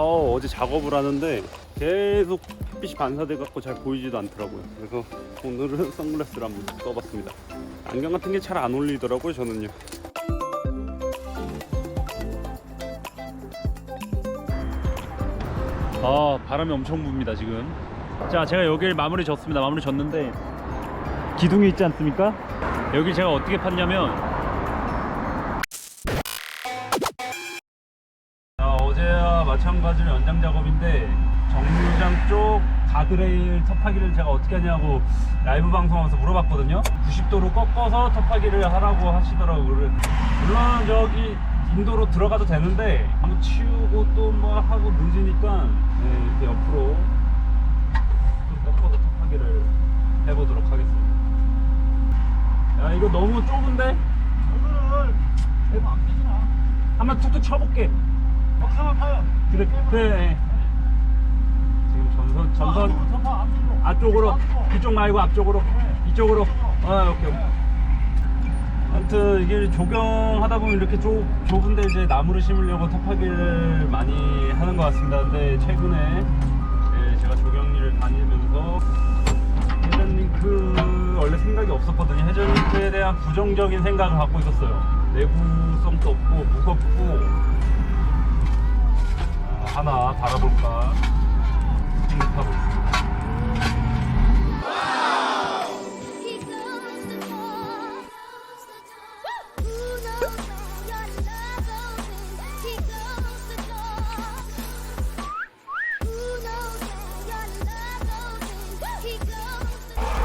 어제 작업을 하는데 계속 햇빛이 반사돼 갖고 잘 보이지도 않더라고요. 그래서 오늘은 선글라스를 한번 써봤습니다. 안경 같은 게 잘 안 어울리더라고요, 저는요. 아 바람이 엄청 붑니다 지금. 자 제가 여기를 마무리 졌습니다. 마무리 졌는데 기둥이 있지 않습니까? 여기 제가 어떻게 팠냐면 마찬가지로 연장 작업인데 정류장 쪽 가드레일 톱하기를 제가 어떻게 하냐고 라이브 방송하면서 물어봤거든요 90도로 꺾어서 톱하기를 하라고 하시더라고요 물론 저기 인도로 들어가도 되는데 뭐 치우고 또 뭐 하고 늦으니까 네, 이렇게 옆으로 좀 꺾어서 톱하기를 해보도록 하겠습니다 야 이거 너무 좁은데? 이거를 대박 안 끼지나. 한번 툭툭 쳐볼게 그래 그래 지금 전선 전선. 앞쪽으로. 이쪽 말고 앞쪽으로 이쪽으로 아 오케이 오케이 아무튼 이게 조경하다 보면 이렇게 좁, 좁은데 이제 나무를 심으려고 톱하기를 많이 하는 것 같습니다 근데 최근에 예, 제가 조경일을 다니면서 해전링크 원래 생각이 없었거든요 해전링크에 대한 부정적인 생각을 갖고 있었어요 내구성도 없고 무겁고 아, 하나 달아볼까 생각하고 있습니다.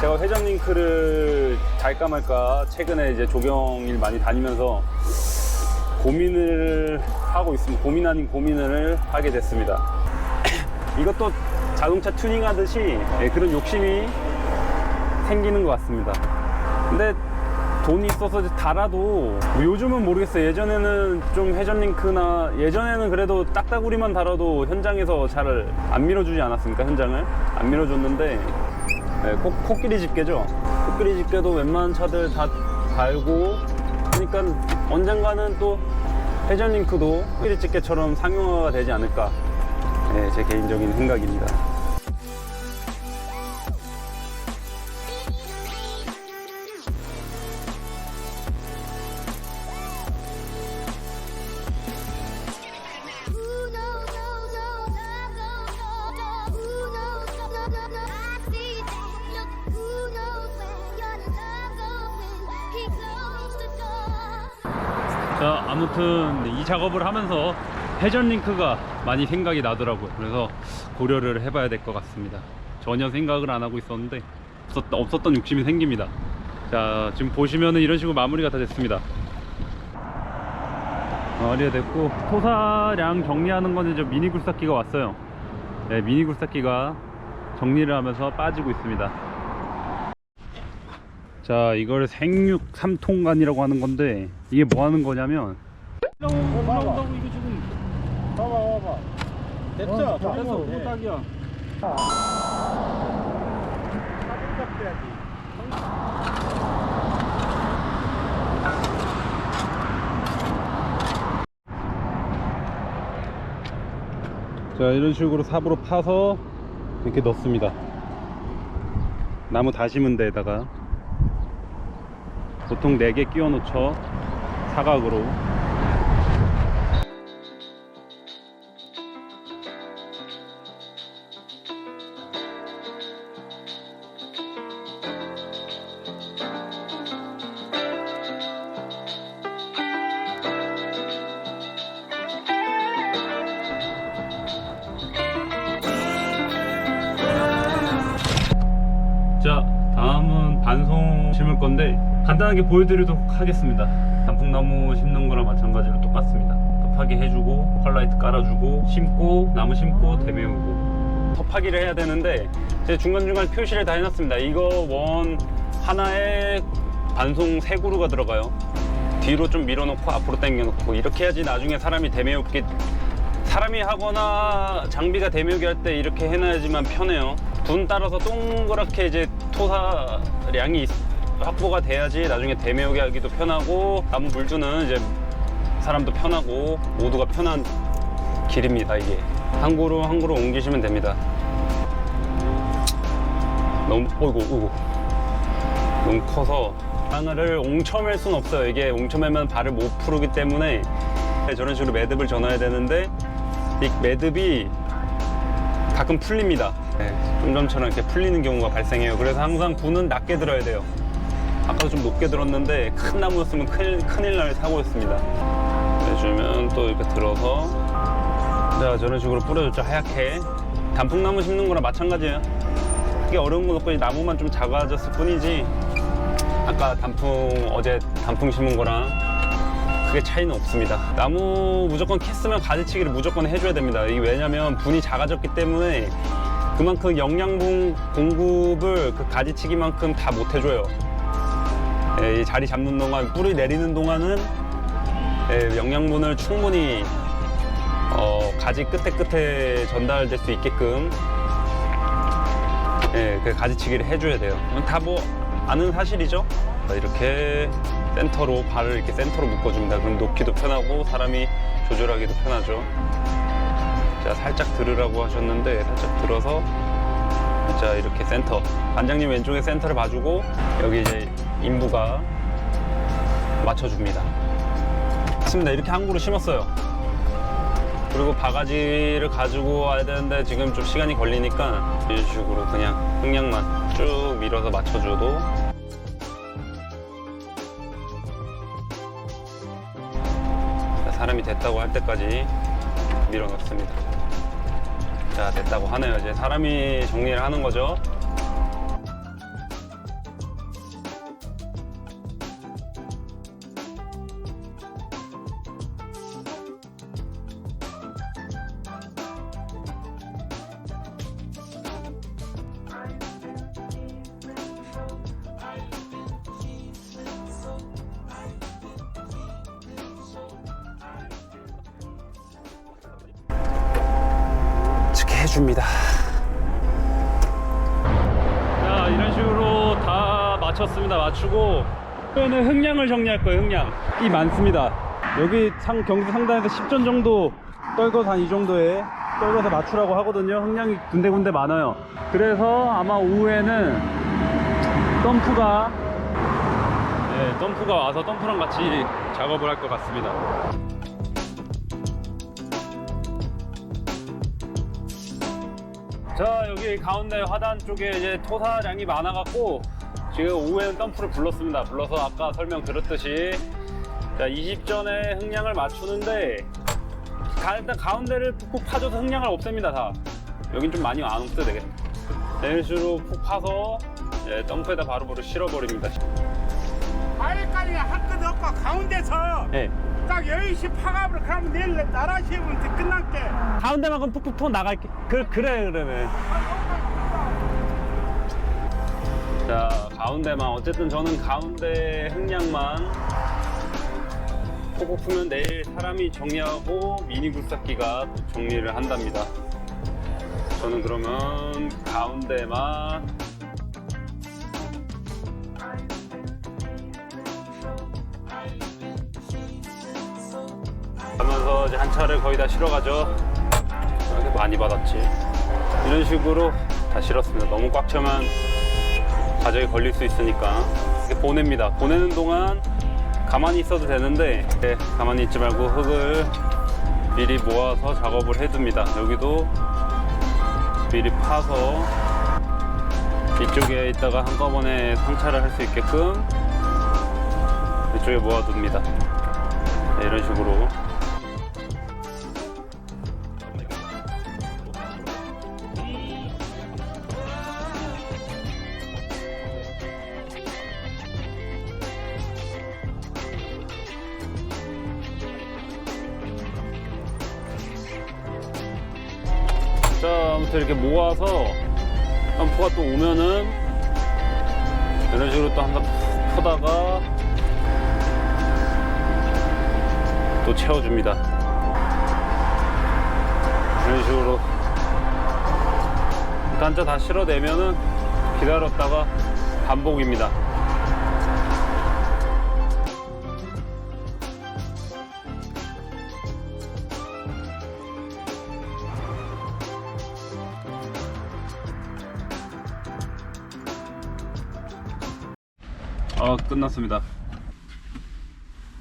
제가 회전 링크를 갈까 말까 최근에 이제 조경일 많이 다니면서 고민을 하고 있습니다. 고민 아닌 고민을 하게 됐습니다. 이것도 자동차 튜닝하듯이 예, 그런 욕심이 생기는 것 같습니다. 근데 돈이 있어서 달아도 뭐 요즘은 모르겠어요. 예전에는 좀 회전링크나 예전에는 그래도 딱따구리만 달아도 현장에서 잘 안 밀어주지 않았습니까? 현장을 안 밀어줬는데 네, 코, 코끼리 집게죠. 코끼리 집게도 웬만한 차들 다 달고 그러니까 언젠가는 또 회전링크도 코끼리 집게처럼 상용화가 되지 않을까. 네, 제 개인적인 생각입니다. 자, 아무튼 이 작업을 하면서 회전 링크가 많이 생각이 나더라고요. 그래서 고려를 해봐야 될 것 같습니다. 전혀 생각을 안 하고 있었는데 없었, 없었던 욕심이 생깁니다. 자, 지금 보시면은 이런 식으로 마무리가 다 됐습니다. 마무리가 됐고 토사량 정리하는 거는 저 미니 굴삭기가 왔어요. 네, 미니 굴삭기가 정리를 하면서 빠지고 있습니다. 자, 이걸 생육 3통간이라고 하는 건데 이게 뭐 하는 거냐면 올라온다고 이거 지금 봐봐, 봐봐. 됐죠? 자, 됐어, 네. 호딱이야. 사진 잡혀야지. 자, 이런 식으로 삽으로 파서 이렇게 넣습니다. 나무 다 심은 데에다가 보통 4개 끼워 놓죠. 사각으로. 자 다음은 반송 심을 건데 간단하게 보여드리도록 하겠습니다. 단풍나무 심는 거랑 마찬가지로 똑같습니다. 톱하기 해주고 펄라이트 깔아주고 심고 나무 심고 대메우고. 톱하기를 해야 되는데 제가 중간중간 표시를 다 해놨습니다. 이거 원 하나에 반송 세 그루가 들어가요. 뒤로 좀 밀어놓고 앞으로 당겨놓고. 이렇게 해야지 나중에 사람이 대메우기 사람이 하거나 장비가 대묘기 할 때 이렇게 해놔야지만 편해요. 분 따라서 동그랗게 이제 토사량이 있- 확보가 돼야지 나중에 대묘기 하기도 편하고 나무 물 주는 이제 사람도 편하고 모두가 편한 길입니다 이게. 한 그루 한 그루 옮기시면 됩니다. 너무 어이구 어이구 너무 커서 하나를 옹쳐맬 순 없어요. 이게 옹쳐매면 발을 못 풀기 때문에 저런 식으로 매듭을 전화야 되는데 이 매듭이 가끔 풀립니다. 네, 쫌점처럼 이렇게 풀리는 경우가 발생해요. 그래서 항상 분은 낮게 들어야 돼요. 아까도 좀 높게 들었는데 큰 나무였으면 큰일, 큰일 날 사고였습니다. 해주면 또 이렇게 들어서 자 저런 식으로 뿌려줬죠 하얗게 단풍나무 심는 거랑 마찬가지예요. 크게 어려운 건 없고 이 나무만 좀 작아졌을 뿐이지 아까 단풍 어제 단풍 심은 거랑 크게 차이는 없습니다. 나무 무조건 캐스면 가지치기를 무조건 해줘야 됩니다. 이게 왜냐면 분이 작아졌기 때문에 그만큼 영양분 공급을 그 가지치기만큼 다 못 해줘요. 예, 이 자리 잡는 동안 뿌리 내리는 동안은 예, 영양분을 충분히 어, 가지 끝에 끝에 전달될 수 있게끔 예, 그 가지치기를 해줘야 돼요. 다 뭐 아는 사실이죠. 자, 이렇게 센터로 발을 이렇게 센터로 묶어줍니다. 그럼 놓기도 편하고 사람이 조절하기도 편하죠. 자 살짝 들으라고 하셨는데 살짝 들어서 자 이렇게 센터 반장님 왼쪽에 센터를 봐주고 여기 이제 인부가 맞춰줍니다. 맞습니다. 이렇게 한 그루 심었어요. 그리고 바가지를 가지고 와야 되는데 지금 좀 시간이 걸리니까 이런 식으로 그냥 흥량만 쭉 밀어서 맞춰줘도 자, 사람이 됐다고 할 때까지 밀어 넣습니다. 자, 됐다고 하네요. 이제 사람이 정리를 하는 거죠. 해줍니다. 자, 이런 식으로 다 맞췄습니다. 맞추고 이거는 흥량을 정리할 거예요. 흥량. 이 많습니다. 여기 상 경주 상단에서 10전 정도 떨궈서 한 이 정도에 떨궈서 맞추라고 하거든요. 흥량이 군데군데 많아요. 그래서 아마 오후에는 덤프가 네, 덤프가 와서 덤프랑 같이 작업을 할 것 같습니다. 자 여기 가운데 화단 쪽에 이제 토사량이 많아갖고 지금 오후에는 덤프를 불렀습니다. 불러서 아까 설명 드렸듯이. 자 20전에 흥량을 맞추는데 가, 일단 가운데를 푹푹 파줘도 흥량을 없앱니다 다. 여긴 좀 많이 안 없애 이런 식으로 푹 파서 예, 덤프에다 바로바로 실어버립니다. 아래까지 한끗 넣고 가운데서 예. 딱 10시 파갑으로 그러면 내일 나라 시험은 끝날게. 가운데만큼 푹푹 나갈게. 그, 그래 그러면. 자 가운데만. 어쨌든 저는 가운데 흥량만. 푹푹 풀면 내일 사람이 정리하고 미니 굴삭기가 또 정리를 한답니다. 저는 그러면 가운데만 이제 한 차를 거의 다 실어가죠. 이렇게 많이 받았지. 이런 식으로 다 실었습니다. 너무 꽉 차면 가정에 걸릴 수 있으니까. 이렇게 보냅니다. 보내는 동안 가만히 있어도 되는데 네, 가만히 있지 말고 흙을 미리 모아서 작업을 해둡니다. 여기도 미리 파서 이쪽에 있다가 한꺼번에 상차를 할 수 있게끔 이쪽에 모아둡니다. 네, 이런 식으로 자, 아무튼 이렇게 모아서 덤프가 또 오면은 이런 식으로 또 한번 푸다가 또 채워줍니다. 이런 식으로 단자 다 실어내면은 기다렸다가 반복입니다. 아 끝났습니다.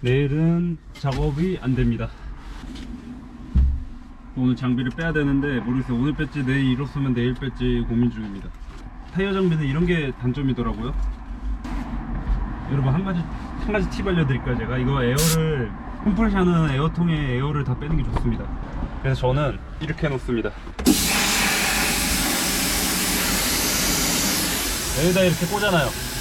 내일은 작업이 안 됩니다. 오늘 장비를 빼야 되는데 모르겠어요. 오늘 뺐지 내일 이렇으면 내일 뺐지 고민 중입니다. 타이어 장비는 이런 게 단점이더라고요. 여러분 한 가지 한 가지 팁 알려드릴까요 제가? 이거 에어를 컴프레셔는 에어통에 에어를 다 빼는 게 좋습니다. 그래서 저는 이렇게 해놓습니다. 여기다 이렇게 꽂아놔요